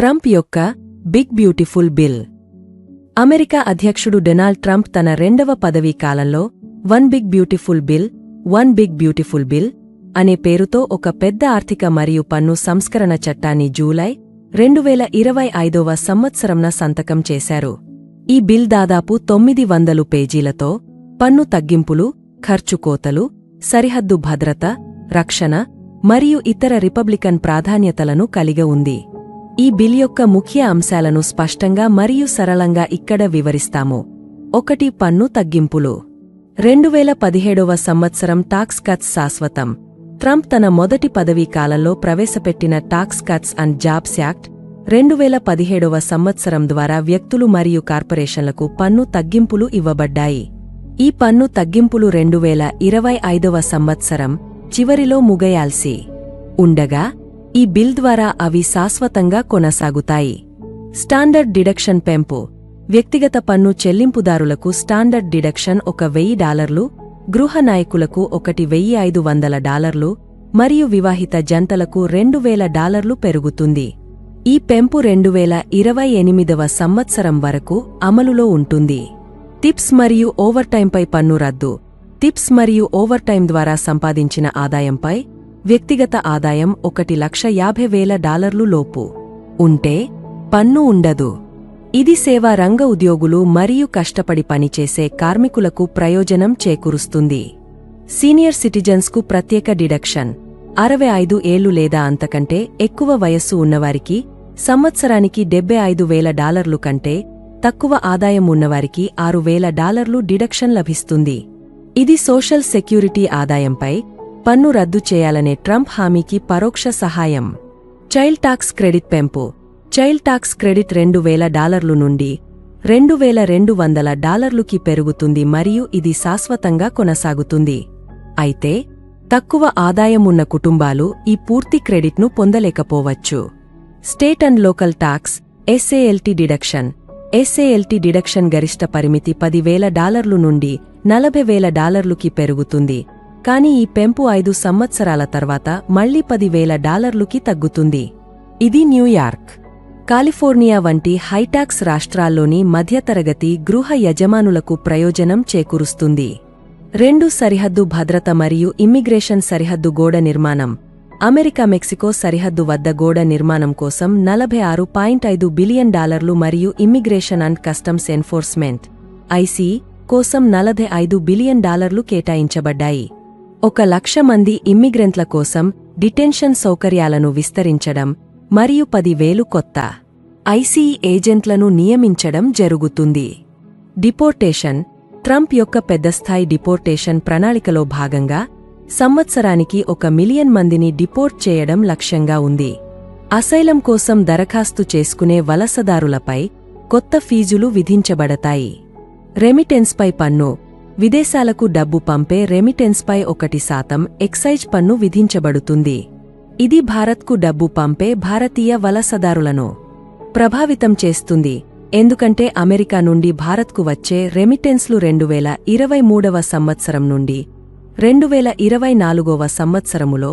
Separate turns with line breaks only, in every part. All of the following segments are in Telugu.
ట్రంప్ యొక్క బిగ్ బ్యూటిఫుల్ బిల్. అమెరికా అధ్యక్షుడు డొనాల్డ్ ట్రంప్ తన రెండవ పదవీ కాలంలో one big beautiful bill one big beautiful bill అనే పేరుతో ఒక పెద్ద ఆర్థిక మరియు పన్ను సంస్కరణ చట్టాన్ని జూలై రెండువేల ఇరవై ఐదవ సంవత్సరంన సంతకం చేశారు. ఈ బిల్ దాదాపు తొమ్మిది వందలు పేజీలతో పన్ను తగ్గింపులు ఖర్చు కోతలు సరిహద్దు భద్రత రక్షణ మరియు ఇతర రిపబ్లికన్ ప్రాధాన్యతలను కలిగి ఉంది. ఈ బిల్ యొక్క ముఖ్య అంశాలను స్పష్టంగా మరియు సరళంగా ఇక్కడ వివరిస్తాము. ఒకటి పన్ను తగ్గింపులు. రెండు వేల పదిహేడవ సంవత్సరం టాక్స్ కట్స్ శాశ్వతం. ట్రంప్ తన మొదటి పదవీ కాలంలో ప్రవేశపెట్టిన tax cuts and jobs act రెండు వేల పదిహేడవ సంవత్సరం ద్వారా వ్యక్తులు మరియు కార్పొరేషన్లకు పన్ను తగ్గింపులు ఇవ్వబడ్డాయి. ఈ పన్ను తగ్గింపులు రెండు వేల ఇరవై ఐదవ సంవత్సరం చివరిలో ముగయాల్సి ఉండగా ఈ బిల్ ద్వారా అవి శాశ్వతంగా కొనసాగుతాయి. స్టాండర్డ్ డిడక్షన్ పెంపు. వ్యక్తిగత పన్ను చెల్లింపుదారులకు స్టాండర్డ్ డిడక్షన్ ఒక వెయ్యి డాలర్లు గృహ నాయకులకు ఒకటి వెయ్యి ఐదు వందల డాలర్లు మరియు వివాహిత జంటలకు రెండు వేల డాలర్లు పెరుగుతుంది. ఈ పెంపు రెండు వేల ఇరవై ఎనిమిదవ సంవత్సరం వరకు అమలులో ఉంటుంది. టిప్స్ మరియు ఓవర్టైంపై పన్ను రద్దు. టిప్స్ మరియు ఓవర్టైం ద్వారా సంపాదించిన ఆదాయంపై వ్యక్తిగత ఆదాయం ఒకటి లక్ష యాభై వేల డాలర్లు లోపు. ఉంటే పన్ను ఉండదు. ఇది సేవా రంగ ఉద్యోగులు మరియు కష్టపడి పనిచేసే కార్మికులకు ప్రయోజనం చేకూరుస్తుంది. సీనియర్ సిటిజన్స్కు ప్రత్యేక డిడక్షన్. అరవై ఐదు ఏళ్ళు లేదా అంతకంటే ఎక్కువ వయస్సు ఉన్నవారికి సంవత్సరానికి డెబ్బై ఐదు వేల డాలర్లు కంటే తక్కువ ఆదాయం ఉన్నవారికి ఆరు వేల డాలర్లు డిడక్షన్ లభిస్తుంది. ఇది సోషల్ సెక్యూరిటీ ఆదాయంపై పన్ను రద్దు చేయాలనే ట్రంప్ హామీకి పరోక్ష సహాయం. చైల్డ్ టాక్స్ క్రెడిట్ పెంపు. చైల్డ్ టాక్స్ క్రెడిట్ రెండు వేల డాలర్లు నుండి రెండు వేల రెండు వందల డాలర్లుకి పెరుగుతుంది మరియు ఇది శాశ్వతంగా కొనసాగుతుంది. అయితే తక్కువ ఆదాయం ఉన్న కుటుంబాలు ఈ పూర్తి క్రెడిట్ను పొందలేకపోవచ్చు. State and local tax SALT deduction. SALT deduction గరిష్ట పరిమితి పదివేల డాలర్లు నుండి నలభై వేల డాలర్లుకి పెరుగుతుంది. కానీ ఈ పెంపు ఐదు సంవత్సరాల తర్వాత మళ్ళీ పదివేల డాలర్లుకి తగ్గుతుంది. ఇది న్యూయార్క్ కాలిఫోర్నియా వంటి హైటాక్స్ రాష్ట్రాల్లోని మధ్యతరగతి గృహ యజమానులకు ప్రయోజనం చేకూరుస్తుంది. రెండు సరిహద్దు భద్రత మరియు ఇమ్మిగ్రేషన్ సరిహద్దు గోడ నిర్మాణం. అమెరికా మెక్సికో సరిహద్దు వద్ద గోడ నిర్మాణం కోసం నలభై ఆరు పాయింట్ ఐదు బిలియన్ డాలర్లు మరియు immigration and customs enforcement ICE కోసం నలభై ఐదు బిలియన్ డాలర్లు కేటాయించబడ్డాయి. ఒక లక్ష మంది ఇమ్మిగ్రెంట్ల కోసం డిటెన్షన్ సౌకర్యాలను విస్తరించడం మరియు పదివేలు కొత్త ఐసీ ఏజెంట్లను నియమించడం జరుగుతుంది. డిపోర్టేషన్ ట్రంప్ యొక్క పెద్దస్థాయి డిపోర్టేషన్ ప్రణాళికలో భాగంగా సంవత్సరానికి ఒక మిలియన్ మందిని డిపోర్ట్ చేయడం లక్ష్యంగా ఉంది. అసైలం కోసం దరఖాస్తు చేసుకునే వలసదారులపై కొత్త ఫీజులు విధించబడతాయి. రెమిటెన్స్పై పన్ను విదేశాలకు డబ్బు పంపే రెమిటెన్స్పై ఒకటి శాతం ఎక్సైజ్ పన్ను విధించబడుతుంది. ఇది భారత్కు డబ్బు పంపే భారతీయ వలసదారులను ప్రభావితం చేస్తుంది. ఎందుకంటే అమెరికా నుండి భారత్కు వచ్చే రెమిటెన్స్లు రెండువేల ఇరవై మూడవ సంవత్సరం నుండి రెండువేల ఇరవై నాలుగవ సంవత్సరములో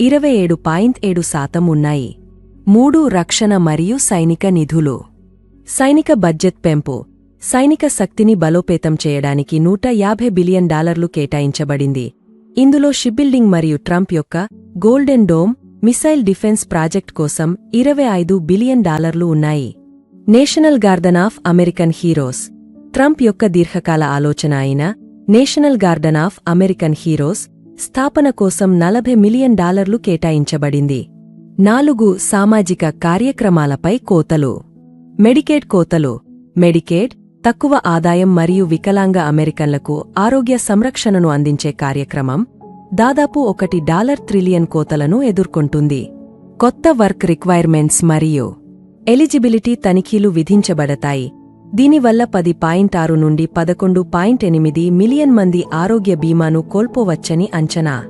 ఇరవై ఏడు పాయింట్ ఏడు శాతం ఉన్నాయి. మూడు రక్షణ మరియు సైనిక నిధులు. సైనిక బడ్జెట్ పెంపు. సైనిక శక్తిని బలోపేతం చేయడానికి నూట యాభై బిలియన్ డాలర్లు కేటాయించబడింది. ఇందులో షిప్బిల్డింగ్ మరియు ట్రంప్ యొక్క golden dome missile defence project కోసం ఇరవై ఐదు బిలియన్ డాలర్లు ఉన్నాయి. National garden of American heroes. Trump యొక్క దీర్ఘకాల ఆలోచన అయిన national garden of American heroes స్థాపన కోసం నలభై మిలియన్ డాలర్లు కేటాయించబడింది. నాలుగు సామాజిక కార్యక్రమాలపై కోతలు. మెడికేడ్ కోతలు. మెడికేడ్ తక్కువ ఆదాయం మరియు వికలాంగ అమెరికన్లకు ఆరోగ్య సంరక్షణను అందించే కార్యక్రమం దాదాపు ఒకటి డాలర్ ట్రిలియన్ కోతలను ఎదుర్కొంటుంది. కొత్త వర్క్ రిక్వైర్మెంట్స్ మరియు ఎలిజిబిలిటీ తనిఖీలు విధించబడతాయి. దీనివల్ల పది పాయింట్ ఆరు నుండి పదకొండు పాయింట్ ఎనిమిది మిలియన్ మంది ఆరోగ్య బీమాను కోల్పోవచ్చని అంచనా.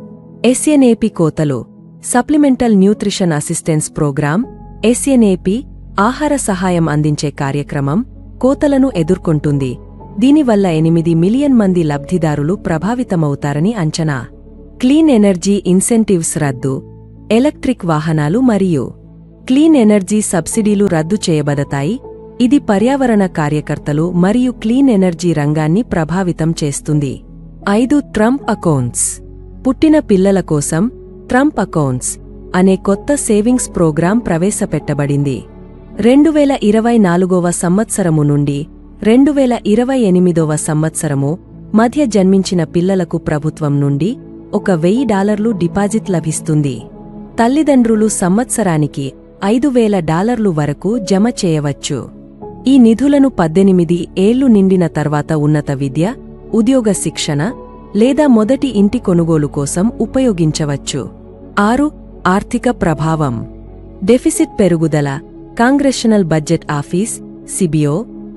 ఎస్ఎన్ఏపి కోతలు supplemental nutrition assistance program SNAP ఆహార సహాయం అందించే కార్యక్రమం కోతలను ఎదుర్కొంటుంది. దీనివల్ల ఎనిమిది మిలియన్ మంది లబ్ధిదారులు ప్రభావితమవుతారని అంచనా. క్లీన్ ఎనర్జీ ఇన్సెంటివ్స్ రద్దు. ఎలక్ట్రిక్ వాహనాలు మరియు క్లీన్ ఎనర్జీ సబ్సిడీలు రద్దు చేయబడతాయి. ఇది పర్యావరణ కార్యకర్తలు మరియు క్లీన్ ఎనర్జీ రంగాన్ని ప్రభావితం చేస్తుంది. ఐదు ట్రంప్ అకౌంట్స్. పుట్టిన పిల్లల కోసం ట్రంప్ అకౌంట్స్ అనే కొత్త సేవింగ్స్ ప్రోగ్రాం ప్రవేశపెట్టబడింది. రెండువేల ఇరవై నాలుగవ సంవత్సరము నుండి రెండువేల ఇరవై ఎనిమిదవ సంవత్సరము మధ్య జన్మించిన పిల్లలకు ప్రభుత్వం నుండి ఒక వెయ్యి డాలర్లు డిపాజిట్ లభిస్తుంది. తల్లిదండ్రులు సంవత్సరానికి ఐదు వేల డాలర్లు వరకు జమ చేయవచ్చు. ఈ నిధులను పద్దెనిమిది ఏళ్ళు నిండిన తర్వాత ఉన్నత విద్య ఉద్యోగ శిక్షణ లేదా మొదటి ఇంటి కొనుగోలు కోసం ఉపయోగించవచ్చు. ఆరు ఆర్థిక ప్రభావం. డెఫిసిట్ పెరుగుదల. కాంగ్రెషనల్ బడ్జెట్ ఆఫీస్ సిబిఓ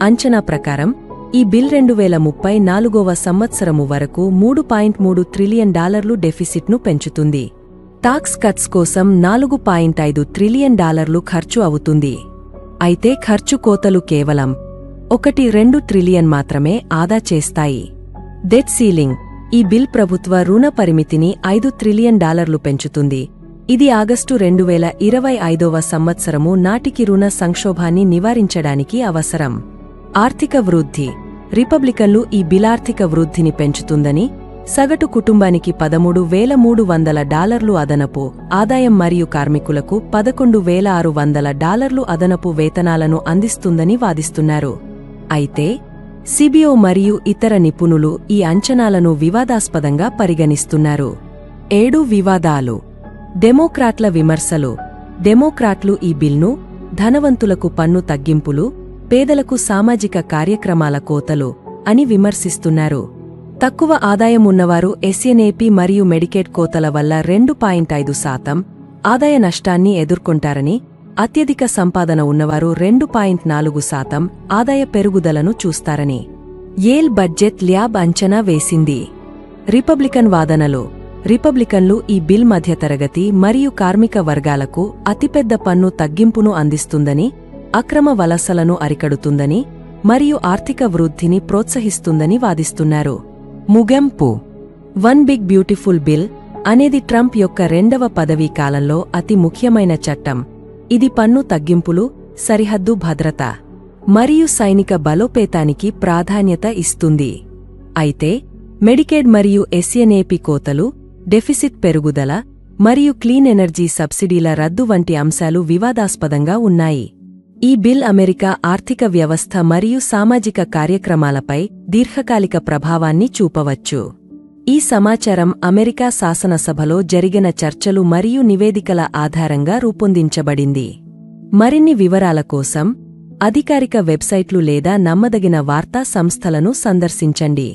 అంచనా ప్రకారం ఈ బిల్ రెండు వేల ముప్పై నాలుగవ సంవత్సరము వరకు మూడు పాయింట్ మూడు ట్రిలియన్ డాలర్లు డెఫిసిట్ను పెంచుతుంది. టాక్స్ కట్స్ కోసం నాలుగు పాయింట్ ఐదు ట్రిలియన్ డాలర్లు ఖర్చు అవుతుంది. అయితే ఖర్చు కోతలు కేవలం ఒకటి రెండు ట్రిలియన్ మాత్రమే ఆదా చేస్తాయి. డెట్ సీలింగ్ ఈ బిల్ ప్రభుత్వ రుణ పరిమితిని ఐదు ట్రిలియన్ డాలర్లు పెంచుతుంది. ఇది ఆగస్టు రెండు వేల ఇరవై ఐదవ సంవత్సరము నాటికి రుణ సంక్షోభాన్ని నివారించడానికి అవసరం. ఆర్థిక వృద్ధి. రిపబ్లికన్లు ఈ బిలార్థిక వృద్ధిని పెంచుతుందని సగటు కుటుంబానికి పదమూడు వేల మూడు వందల డాలర్లు అదనపు ఆదాయం మరియు కార్మికులకు పదకొండు వేల ఆరు వందల డాలర్లు అదనపు వేతనాలను అందిస్తుందని వాదిస్తున్నారు. అయితే సిబిఓ మరియు ఇతర నిపుణులు ఈ అంచనాలను వివాదాస్పదంగా పరిగణిస్తున్నారు. ఏడు వివాదాలు. డెమోక్రాట్ల విమర్శలు. డెమోక్రాట్లు ఈ బిల్ను ధనవంతులకు పన్ను తగ్గింపులు పేదలకు సామాజిక కార్యక్రమాల కోతలు అని విమర్శిస్తున్నారు. తక్కువ ఆదాయం ఉన్నవారు మరియు మెడికేట్ కోతల వల్ల రెండు పాయింట్ ఐదు శాతం ఆదాయ నష్టాన్ని ఎదుర్కొంటారని అత్యధిక సంపాదన ఉన్నవారు రెండు పాయింట్ నాలుగు శాతం ఆదాయ పెరుగుదలను చూస్తారని. ఏల్ బడ్జెట్ ల్యాబ్ అంచనా వేసింది. రిపబ్లికన్ వాదనలు. రిపబ్లికన్లు ఈ బిల్ మధ్యతరగతి మరియు కార్మిక వర్గాలకు అతిపెద్ద పన్ను తగ్గింపును అందిస్తుందని అక్రమ వలసలను అరికడుతుందని మరియు ఆర్థిక వృద్ధిని ప్రోత్సహిస్తుందని వాదిస్తున్నారు. ముగింపు. వన్ బిగ్ బ్యూటిఫుల్ బిల్ అనేది ట్రంప్ యొక్క రెండవ పదవీ కాలంలో అతి ముఖ్యమైన చట్టం. ఇది పన్ను తగ్గింపులు సరిహద్దు భద్రత మరియు సైనిక బలోపేతానికి ప్రాధాన్యత ఇస్తుంది. అయితే మెడికేడ్ మరియు ఎస్ఎన్ఏపి కోతలు డెఫిసిట్ పెరుగుదల మరియు క్లీన్ ఎనర్జీ సబ్సిడీల రద్దు వంటి అంశాలు వివాదాస్పదంగా ఉన్నాయి. ఈ బిల్ అమెరికా ఆర్థిక వ్యవస్థ మరియు సామాజిక కార్యక్రమాలపై దీర్ఘకాలిక ప్రభావాన్ని చూపవచ్చు. ఈ సమాచారం అమెరికా శాసనసభలో జరిగిన చర్చలు మరియు నివేదికల ఆధారంగా రూపొందించబడింది. మరిన్ని వివరాల కోసం అధికారిక వెబ్సైట్లు లేదా నమ్మదగిన వార్తా సంస్థలను సందర్శించండి.